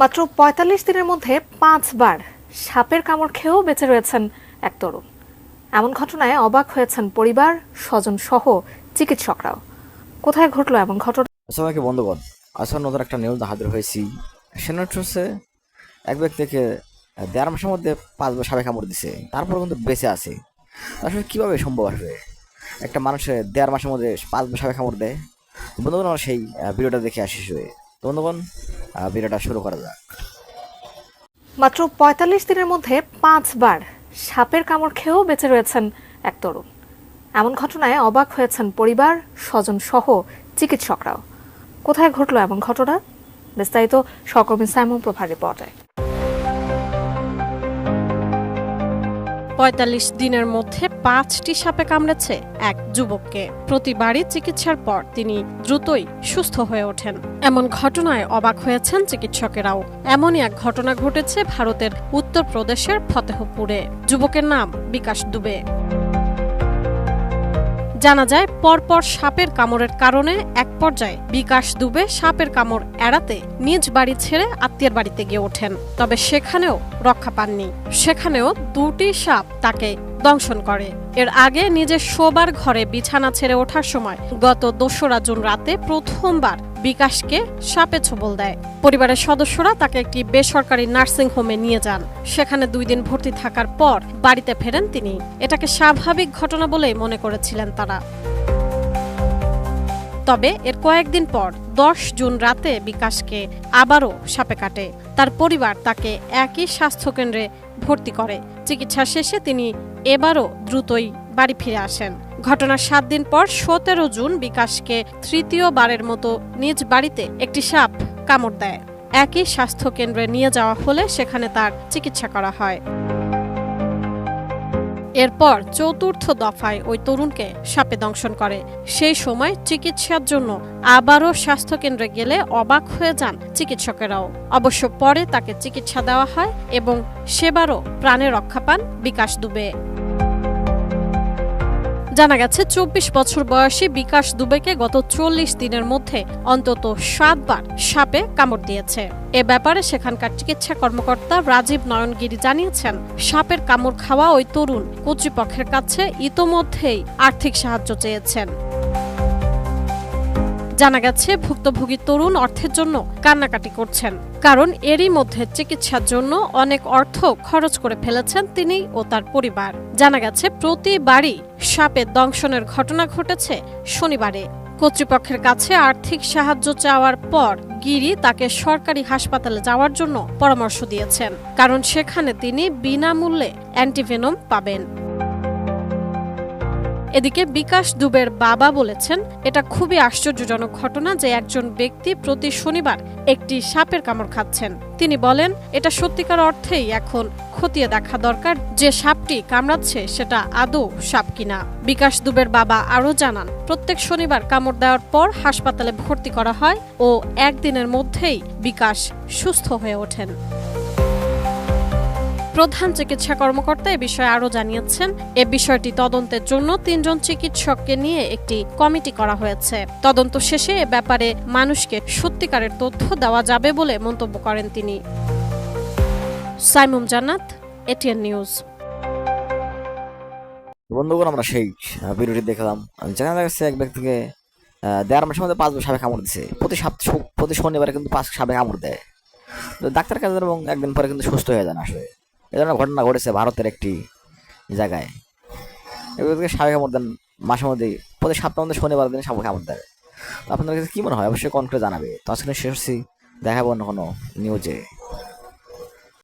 মাত্র পঁয়তাল্লিশ দিনের মধ্যে পাঁচবার সাপের কামড় খেয়েও বেঁচে রয়েছেন এক তরুণ। এমন ঘটনায় অবাক হয়েছেন পরিবার, স্বজন সহ চিকিৎসকরাও। কোথায় ঘটলো এমন ঘটনা? সবাইকে বন্ধুগণ আসলে নতুন একটা নিউজ হাজির হয়েছি হচ্ছে এক ব্যক্তিকে দেড় মাসের মধ্যে পাঁচবার সাপে কামড় দিছে। তারপর কিন্তু বেঁচে আছে। আসলে কীভাবে সম্ভব আসবে? একটা মানুষের দেড় মাসের মধ্যে পাঁচবার সাপে কামড় দেয়? বন্ধুগণ, আমরা সেই ভিডিওটা দেখে আসি শুয়ে। তো বন্ধুগণ ভিডিওটা শুরু করা যাক। মাত্র পঁয়তাল্লিশ দিনের মধ্যে পাঁচবার সাপের কামড় খেয়েও বেঁচে রয়েছেন এক তরুণ। এমন ঘটনায় অবাক হয়েছেন পরিবার, স্বজন সহ চিকিৎসকরাও। কোথায় ঘটলো এমন ঘটনা? বিস্তারিত সকর্মী সাইমন প্রভার রিপোর্টে। পঁয়তাল্লিশ দিনের মধ্যে পাঁচটি সাপে কামড়েছে এক যুবককে। প্রতিবারই চিকিৎসার পর তিনি দ্রুতই সুস্থ হয়ে ওঠেন। এমন ঘটনায় অবাক হয়েছেন চিকিৎসকেরাও। এমনই এক ঘটনা ঘটেছে ভারতের উত্তরপ্রদেশের ফতেহপুরে। যুবকের নাম বিকাশ দুবে। জানা যায়, পরপর সাপের কামড়ের কারণে এক পর্যায়ে বিকাশ দুবে সাপের কামড় এড়াতে নিজ বাড়ি ছেড়ে আত্মীয়ের বাড়িতে গিয়ে ওঠেন। তবে সেখানেও রক্ষা পাননি। সেখানেও দুটি সাপ তাকে দংশন করে। এর আগে নিজের শোবার ঘরে বিছানা ছেড়ে ওঠার সময় গত দোসরা জুন রাতে প্রথমবার বিকাশকে সাপে ছোবল দেয়। পরিবারের সদস্যরা তাকে একটি বেসরকারি নার্সিং হোমে নিয়ে যান। সেখানে দুই দিন ভর্তি থাকার পর বাড়িতে ফেরেন তিনি। এটাকে স্বাভাবিক ঘটনা বলেই মনে করেছিলেন তারা। তবে এর কয়েকদিন পর দশ জুন রাতে বিকাশকে আবারও সাপে কাটে। তার পরিবার তাকে একই স্বাস্থ্যকেন্দ্রে ভর্তি করে। চিকিৎসা শেষে তিনি এবারও দ্রুতই বাড়ি ফিরে আসেন। ঘটনার সাত দিন পর সতেরো জুন বিকাশকে তৃতীয়বারের মতো নিজ বাড়িতে একটি সাপ কামড় দেয়। একই স্বাস্থ্যকেন্দ্রে নিয়ে যাওয়া হলে সেখানে তার চিকিৎসা করা হয়। এরপর চতুর্থ দফায় ওই তরুণকে সাপে দংশন করে। সেই সময় চিকিৎসার জন্য আবারও স্বাস্থ্যকেন্দ্রে গেলে অবাক হয়ে যান চিকিৎসকেরাও। অবশ্য পরে তাকে চিকিৎসা দেওয়া হয় এবং সেবারও প্রাণে রক্ষা পান বিকাশ দুবে। জানা গেছে, চব্বিশ বছর বয়সী বিকাশ দুবেকে গত চল্লিশ দিনের মধ্যে অন্তত সাতবার সাপে কামড় দিয়েছে। এ ব্যাপারে সেখানকার চিকিৎসা কর্মকর্তা রাজীব নয়নগিরি জানিয়েছেন, সাপের কামড় খাওয়া ওই তরুণ কর্তৃপক্ষের কাছে ইতোমধ্যেই আর্থিক সাহায্য চেয়েছেন। জানা গেছে, ভুক্তভোগী তরুণ অর্থের জন্য কান্নাকাটি করছেন। কারণ এরই মধ্যে চিকিৎসার জন্য অনেক অর্থ খরচ করে ফেলেছেন তিনি ও তার পরিবার। জানা গেছে, প্রতিবারই সাপের দংশনের ঘটনা ঘটেছে শনিবারে। কর্তৃপক্ষের কাছে আর্থিক সাহায্য চাওয়ার পর গিরি তাকে সরকারি হাসপাতালে যাওয়ার জন্য পরামর্শ দিয়েছেন। কারণ সেখানে তিনি বিনামূল্যে অ্যান্টিভেনম পাবেন। এদিকে বিকাশ দুবের বাবা বলেছেন, এটা খুবই আশ্চর্যজনক ঘটনা যে একজন ব্যক্তি প্রতি শনিবার একটি সাপের কামড় খাচ্ছেন। তিনি বলেন, এটা সত্যিকার অর্থেই এখন খতিয়ে দেখা দরকার যে সাপটি কামড়াচ্ছে সেটা আদৌ সাপ কিনা। বিকাশ দুবের বাবা আরও জানান, প্রত্যেক শনিবার কামড় দেওয়ার পর হাসপাতালে ভর্তি করা হয় ও একদিনের মধ্যেই বিকাশ সুস্থ হয়ে ওঠেন। প্রধান চিকিৎসা কর্মকর্তা এ বিষয়ে আরও জানিয়েছেন। এ বিষয়টি তদন্তের জন্য তিনজন চিকিৎসককে নিয়ে একটি কমিটি করা হয়েছে। তদন্ত শেষে এ ব্যাপারে মানুষকে সত্যিকারের তথ্য দেওয়া যাবে বলে মন্তব্য করেন তিনি। সাইমুম জান্নাত, এটিএন নিউজ। বন্ধুগণ, আমরা সেই ভিডিওটি দেখলাম। জানা গেছে এক ব্যক্তিকে দেড় মাসের মধ্যে পাঁচ পাঁচবার সাপে কামড় দিছে। প্রতি সপ্তাহ প্রতি শনিবারে কিন্তু পাঁচ সাপে কামড় দেয়। তো ডাক্তার কাছে এবং একদিন পরে কিন্তু সুস্থ হয়ে যান আসলে। এ ধরনের ঘটনা ঘটেছে ভারতের একটি জায়গায়। এগুলোকে সাপে কামড় দেন মাসের মধ্যে, প্রতি সপ্তাহ মধ্যে শনিবার দিন সাপে কামড় দেয় তো আপনাদের কাছে কী মনে হয়? অবশ্যই কন করে জানাবে। তো আজকে শেষ হচ্ছি দেখাবো অন্য কোনো নিউজে